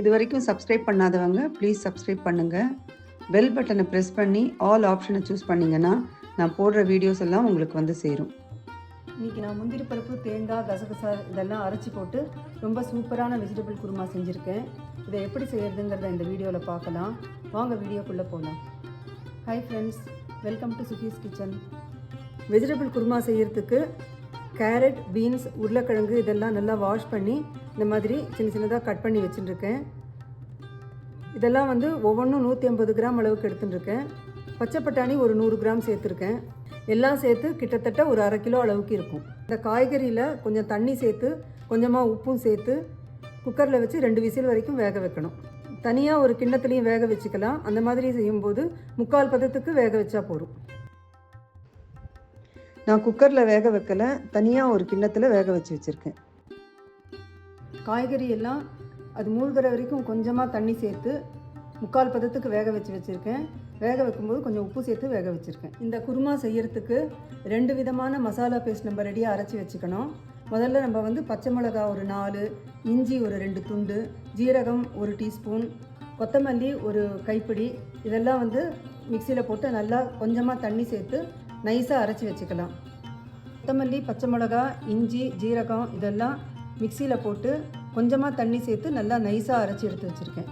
இது வரைக்கும் சப்ஸ்கிரைப் பண்ணாதவங்க ப்ளீஸ் சப்ஸ்கிரைப் பண்ணுங்கள் பெல் பட்டனை ப்ரெஸ் பண்ணி ஆல் ஆப்ஷனை சூஸ் பண்ணிங்கன்னா நான் போடுற வீடியோஸ் எல்லாம் உங்களுக்கு வந்து சேரும். இன்றைக்கி நான் முந்திரி பருப்பு தேங்காய் கசகசா இதெல்லாம் அரைச்சி போட்டு ரொம்ப சூப்பரான வெஜிடபிள் குருமா செஞ்சுருக்கேன். இதை எப்படி செய்கிறதுங்கிறத இந்த வீடியோவில் பார்க்கலாம். வாங்க வீடியோக்குள்ளே போகலாம் hi friends welcome to Suki's kitchen vegetable kurma செய்கிறதுக்கு கேரட் பீன்ஸ் உருளைக்கிழங்கு இதெல்லாம் நல்லா வாஷ் பண்ணி இந்த மாதிரி சின்ன சின்னதாக கட் பண்ணி வச்சுட்டுருக்கேன். இதெல்லாம் வந்து ஒவ்வொன்றும் நூற்றி ஐம்பது கிராம் அளவுக்கு எடுத்துட்டுருக்கேன். பச்சை பட்டாணி ஒரு நூறு கிராம் சேர்த்துருக்கேன். எல்லாம் சேர்த்து கிட்டத்தட்ட ஒரு அரை கிலோ அளவுக்கு இருக்கும். இந்த காய்கறியில் கொஞ்சம் தண்ணி சேர்த்து கொஞ்சமாக உப்பும் சேர்த்து குக்கரில் வச்சு ரெண்டு விசில் வரைக்கும் வேக வைக்கணும். தனியாக ஒரு கிண்ணத்துலேயும் வேக வச்சுக்கலாம். அந்த மாதிரி செய்யும்போது முக்கால் பதத்துக்கு வேக வச்சா போதும். நான் குக்கரில் வேக வைக்கலை தனியாக ஒரு கிண்ணத்தில் வேக வச்சு வச்சுருக்கேன். காய்கறி எல்லாம் அது மூழ்கிற வரைக்கும் கொஞ்சமாக தண்ணி சேர்த்து முக்கால் பதத்துக்கு வேக வச்சு வச்சுருக்கேன். வேக வைக்கும்போது கொஞ்சம் உப்பு சேர்த்து வேக வச்சுருக்கேன். இந்த குருமா செய்யறதுக்கு ரெண்டு விதமான மசாலா பேஸ்ட் நம்ம ரெடியாக அரைச்சி வச்சுக்கணும். முதல்ல நம்ம வந்து பச்சை மிளகா ஒரு நாலு இஞ்சி ஒரு ரெண்டு துண்டு ஜீரகம் ஒரு டீஸ்பூன் கொத்தமல்லி ஒரு கைப்பிடி இதெல்லாம் வந்து மிக்சியில் போட்டு நல்லா கொஞ்சமாக தண்ணி சேர்த்து நைஸாக அரைச்சி வச்சுக்கலாம். கொத்தமல்லி பச்சை மிளகா இஞ்சி ஜீரகம் இதெல்லாம் மிக்சியில் போட்டு கொஞ்சமாக தண்ணி சேர்த்து நல்லா நைஸாக அரைச்சி எடுத்து வச்சுருக்கேன்.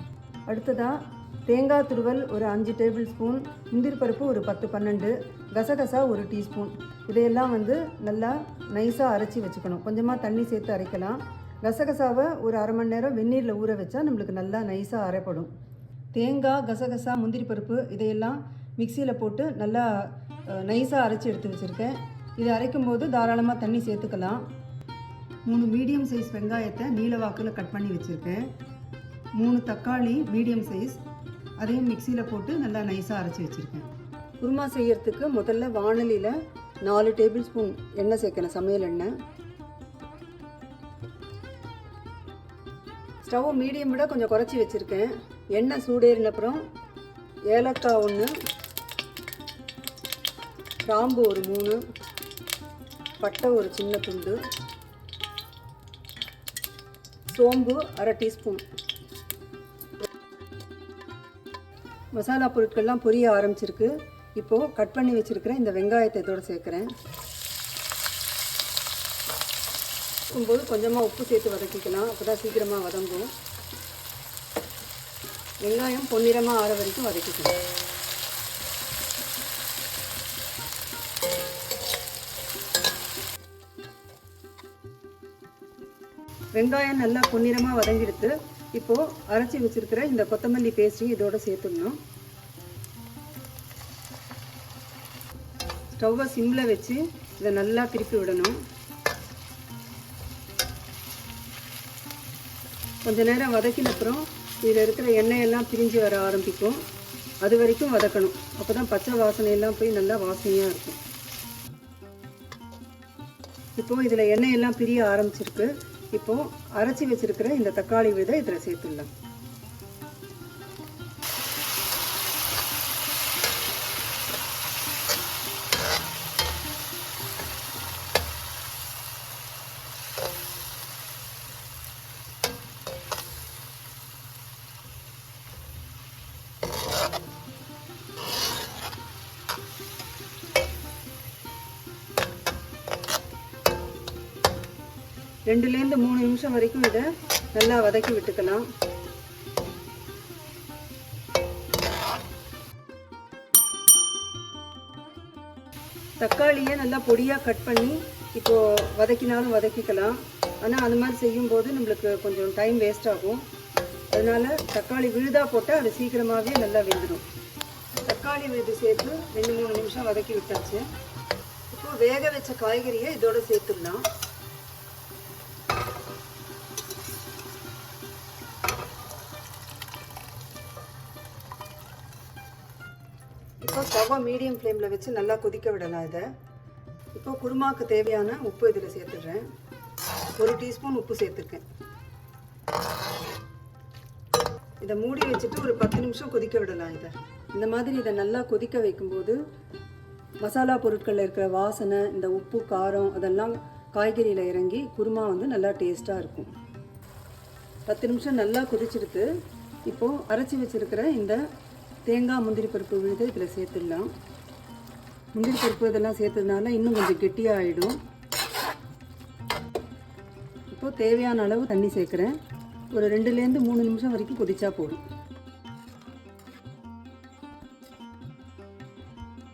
அடுத்ததாக தேங்காய் துருவல் ஒரு அஞ்சு டேபிள் ஸ்பூன் முந்திரி பருப்பு ஒரு பத்து பன்னெண்டு கசகசா ஒரு டீஸ்பூன். இதையெல்லாம் வந்து நல்லா நைஸாக அரைச்சி வச்சுக்கணும். கொஞ்சமாக தண்ணி சேர்த்து அரைக்கலாம். கசகசாவை ஒரு அரை மணி நேரம் வெந்நீரில் ஊற வச்சா நம்மளுக்கு நல்லா நைஸாக அரைப்படும். தேங்காய் கசகசா முந்திரி பருப்பு இதையெல்லாம் மிக்சியில் போட்டு நல்லா நைஸாக அரைச்சி எடுத்து வச்சுருக்கேன். இதை அரைக்கும் போது தாராளமாக தண்ணி சேர்த்துக்கலாம். மூணு மீடியம் சைஸ் வெங்காயத்தை நீல வாக்கில் கட் பண்ணி வச்சுருக்கேன். மூணு தக்காளி மீடியம் சைஸ் அதையும் மிக்சியில் போட்டு நல்லா நைஸாக அரைச்சி வச்சுருக்கேன். குருமா செய்யறதுக்கு முதல்ல வானலியில் நாலு டேபிள் ஸ்பூன் எண்ணெய் சேர்க்கணும் சமையல் எண்ணெய். ஸ்டவ் மீடியம் விட கொஞ்சம் குறைச்சி வச்சுருக்கேன். எண்ணெய் சூடேறின அப்புறம் ஏலக்காய் ஒன்று கிராம்பு ஒரு மூணு பட்டை ஒரு சின்ன துண்டு சோம்பு அரை டீஸ்பூன். மசாலா பொருட்கள்லாம் பொரிய ஆரம்பிச்சிருக்கு. இப்போது கட் பண்ணி வச்சுருக்கிறேன் இந்த வெங்காயத்தை இதோடு சேர்க்குறேன். போது கொஞ்சமாக உப்பு சேர்த்து வதக்கிக்கலாம். அப்போ தான் சீக்கிரமாக வதங்கும். வெங்காயம் பொன்னிறமாக ஆற வரைக்கும் வதக்கிக்கலாம். வெங்காயம் நல்லா பொன்னிறமாக வதங்கிடுத்து இப்போது அரைச்சி வச்சுருக்கிற இந்த கொத்தமல்லி பேஸ்ட்டையும் இதோடு சேர்த்துடணும். ஸ்டவ்வை சிம்மில் வச்சு இதை நல்லா திருப்பி விடணும். கொஞ்ச நேரம் வதக்கின அப்புறம் இதில் இருக்கிற எண்ணெயெல்லாம் பிரிஞ்சு வர ஆரம்பிக்கும். அது வரைக்கும் வதக்கணும். அப்போ தான் பச்சை வாசனையெல்லாம் போய் நல்லா வாசனையாக இருக்கும். இப்போது இதில் எண்ணெயெல்லாம் பிரிய ஆரம்பிச்சிருக்கு. இப்போது அரைச்சி வச்சிருக்கிற இந்த தக்காளி விதை இதில் சேர்த்துடலாம். ரெண்டுலேருந்து மூணு நிமிஷம் வரைக்கும் இதை நல்லா வதக்கி விட்டுக்கலாம். தக்காளியை நல்லா பொடியாக கட் பண்ணி இப்போது வதக்கினாலும் வதக்கிக்கலாம். ஆனால் அந்த மாதிரி செய்யும்போது நம்மளுக்கு கொஞ்சம் டைம் வேஸ்ட் ஆகும். அதனால் தக்காளி விழுதாக போட்டால் அது சீக்கிரமாகவே நல்லா வெந்துடும் தக்காளி விழுது சேர்த்து ரெண்டு மூணு நிமிஷம் வதக்கி விட்டாச்சு. இப்போ வேக வச்ச காய்கறியை இதோட சேர்த்துடலாம். இப்போ ஸ்டவ்வை மீடியம் ஃப்ளேமில் வச்சு நல்லா கொதிக்க விடலாம் இதை. இப்போ குருமாவுக்கு தேவையான உப்பு இதில் சேர்த்துடுறேன். ஒரு டீஸ்பூன் உப்பு சேர்த்துருக்கேன். இதை மூடி வச்சுட்டு ஒரு பத்து நிமிஷம் கொதிக்க விடலாம் இதை. இந்த மாதிரி இதை நல்லா கொதிக்க வைக்கும்போது மசாலா பொருட்களில் இருக்கிற வாசனை இந்த உப்பு காரம் அதெல்லாம் காய்கறியில் இறங்கி குருமா வந்து நல்லா டேஸ்ட்டாக இருக்கும். பத்து நிமிஷம் நல்லா கொதிச்சிருக்கு. இப்போது அரைச்சி வச்சிருக்கிற இந்த தேங்காய் முந்திரி பருப்பு விழுது இதில் சேர்த்துடலாம். முந்திரி பருப்பு இதெல்லாம் சேர்த்ததுனால இன்னும் கொஞ்சம் கெட்டியாக ஆகிடும் இப்போது தேவையான அளவு தண்ணி சேர்க்குறேன். ஒரு ரெண்டுலேருந்து மூணு நிமிஷம் வரைக்கும் கொதிச்சா போதும்.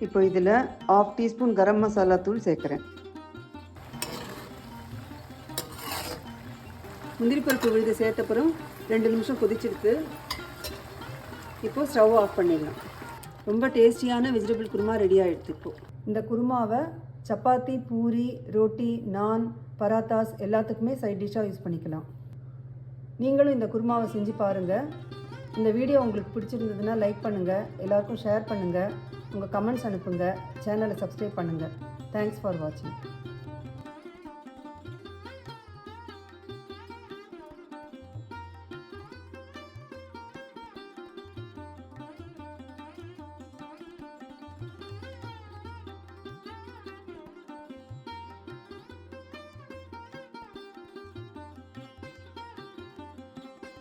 இப்போ இதில் ஆஃப் டீஸ்பூன் கரம் மசாலா தூள் சேர்க்குறேன். முந்திரி பருப்பு விழுது சேர்த்தப்புறம் ரெண்டு நிமிஷம் கொதிச்சிருக்கு. இப்போது ஸ்டவ் ஆஃப் பண்ணிடலாம். ரொம்ப டேஸ்டியான வெஜிடபிள் குருமா ரெடி ஆகிடுது இப்போது இந்த குருமாவை சப்பாத்தி பூரி ரோட்டி நான் பராத்தாஸ் எல்லாத்துக்குமே சைட் டிஷ்ஷாக யூஸ் பண்ணிக்கலாம். நீங்களும் இந்த குருமாவை செஞ்சு பாருங்கள் இந்த வீடியோ உங்களுக்கு பிடிச்சிருந்ததுன்னா லைக் பண்ணுங்கள் எல்லாருக்கும் ஷேர் பண்ணுங்கள் உங்கள் கமெண்ட்ஸ் அனுப்புங்க. சேனலை சப்ஸ்கிரைப் பண்ணுங்கள் தேங்க்ஸ் ஃபார் வாட்சிங்